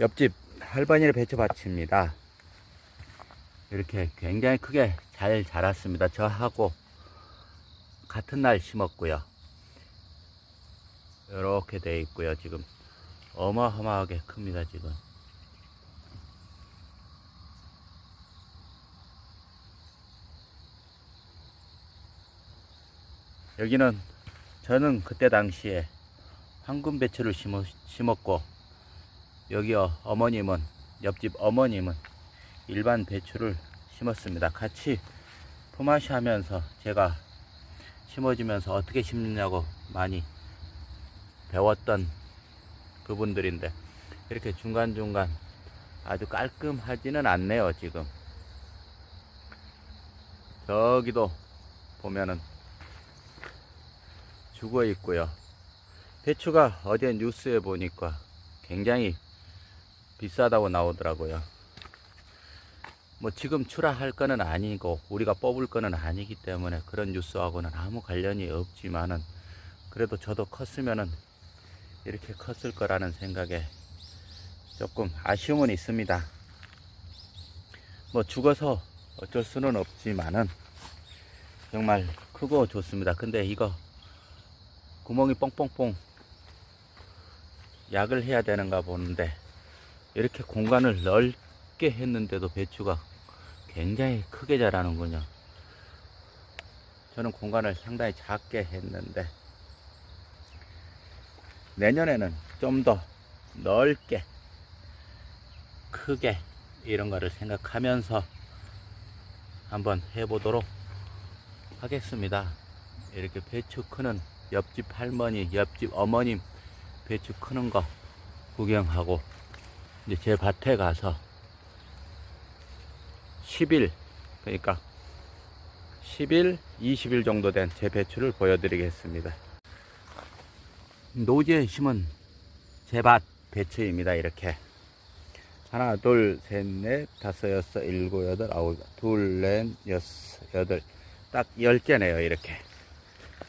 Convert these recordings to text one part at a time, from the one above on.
옆집 할머니의 배추밭입니다. 이렇게 굉장히 크게 잘 자랐습니다. 저하고 같은 날 심었고요. 이렇게 돼 있고요. 지금 어마어마하게 큽니다. 지금. 여기는 저는 그때 당시에 황금 배추를 심었, 심었고 여기 어- 어머님은 옆집 어머님은 일반 배추를 심었습니다. 같이 품앗이 하면서 제가 심어주면서 어떻게 심느냐고 많이 배웠던 그분들인데 이렇게 중간중간 아주 깔끔하지는 않네요 지금 저기도 보면은 죽어 있고요 배추가 어제 뉴스에 보니까 굉장히 비싸다고 나오더라고요 뭐 지금 출하할 거는 아니고 우리가 뽑을 거는 아니기 때문에 그런 뉴스하고는 아무 관련이 없지만은 그래도 저도 컸으면은 이렇게 컸을 거라는 생각에 조금 아쉬움은 있습니다. 뭐 죽어서 어쩔 수는 없지만은 정말 크고 좋습니다. 근데 이거 구멍이 뻥뻥뻥 약을 해야 되는가 보는데 이렇게 공간을 넓게 했는데도 배추가 굉장히 크게 자라는군요. 저는 공간을 상당히 작게 했는데 내년에는 좀 더 넓게 크게 이런 거를 생각하면서 한번 해보도록 하겠습니다. 이렇게 배추 크는 옆집 할머니, 옆집 어머님 배추 크는 거 구경하고 이제 제 밭에 가서 10일 그러니까 10일, 20일 정도 된 제 배추를 보여드리겠습니다. 노지에 심은 제밭 배추입니다. 이렇게 하나, 둘, 셋, 넷, 다섯, 여섯, 일곱, 여덟, 아홉, 둘, 넷, 여섯, 여덟, 딱열 개네요. 이렇게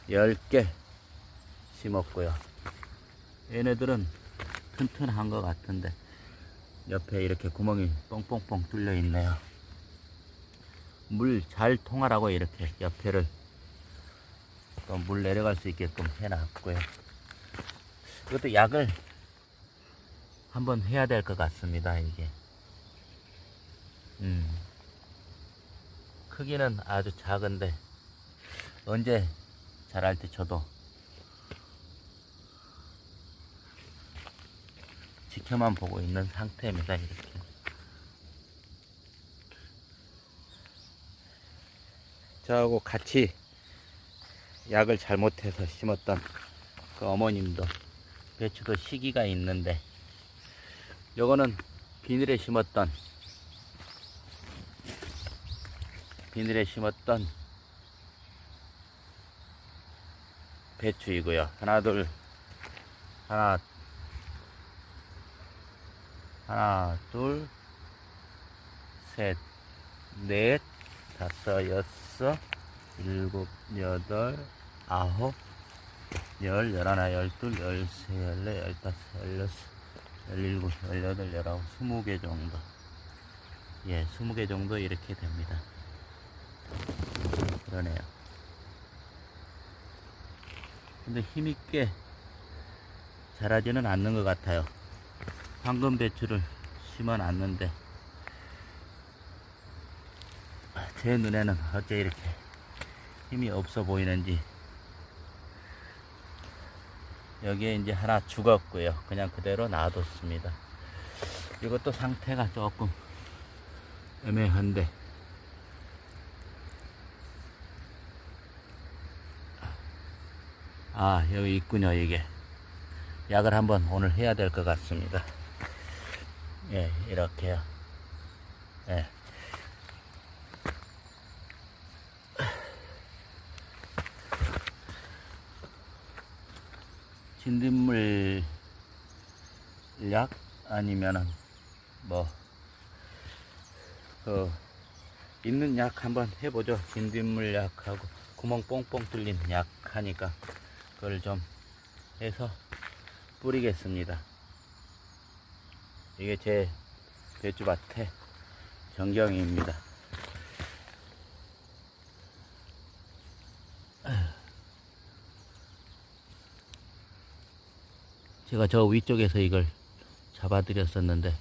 열개 심었고요. 얘네들은 튼튼한 것 같은데 옆에 이렇게 구멍이 뻥뻥뻥 뚫려 있네요. 물 잘 통하라고 이렇게 옆에를 또 물 내려갈 수 있게끔 해놨고요. 이것도 약을 한번 해야 될 것 같습니다. 이게 음. 크기는 아주 작은데 언제 자랄 때 저도 지켜만 보고 있는 상태입니다. 이렇게. 저하고 같이 약을 잘못해서 심었던 그 어머님도 배추도 시기가 있는데 요거는 비닐에 심었던 비닐에 심었던 배추이고요. 하나 둘 하나 하나 둘 셋 넷 다섯 여섯 일곱 여덟 아홉 열 열하나 열둘 열세 열네 열다섯 열여섯 열일곱 열여덟 열아홉 스무 개 정도. 예 스무 개 정도 이렇게 됩니다. 그러네요. 근데 힘있게 자라지는 않는 것 같아요 황금 배추를 심어 놨는데 제 눈에는 어째 이렇게 힘이 없어 보이는지 여기에 이제 하나 죽었고요. 그냥 그대로 놔뒀습니다. 이것도 상태가 조금 애매한데 아 여기 있군요 이게 약을 한번 오늘 해야 될 것 같습니다. 예 이렇게요. 예. 진딧물 약 아니면은 뭐 그 있는 약 한번 해보죠. 진딧물 약하고 구멍 뽕뽕 뚫린 약 하니까 그걸 좀 해서 뿌리겠습니다. 이게 제 배추밭의 전경입니다. 제가 저 위쪽에서 이걸 잡아드렸었는데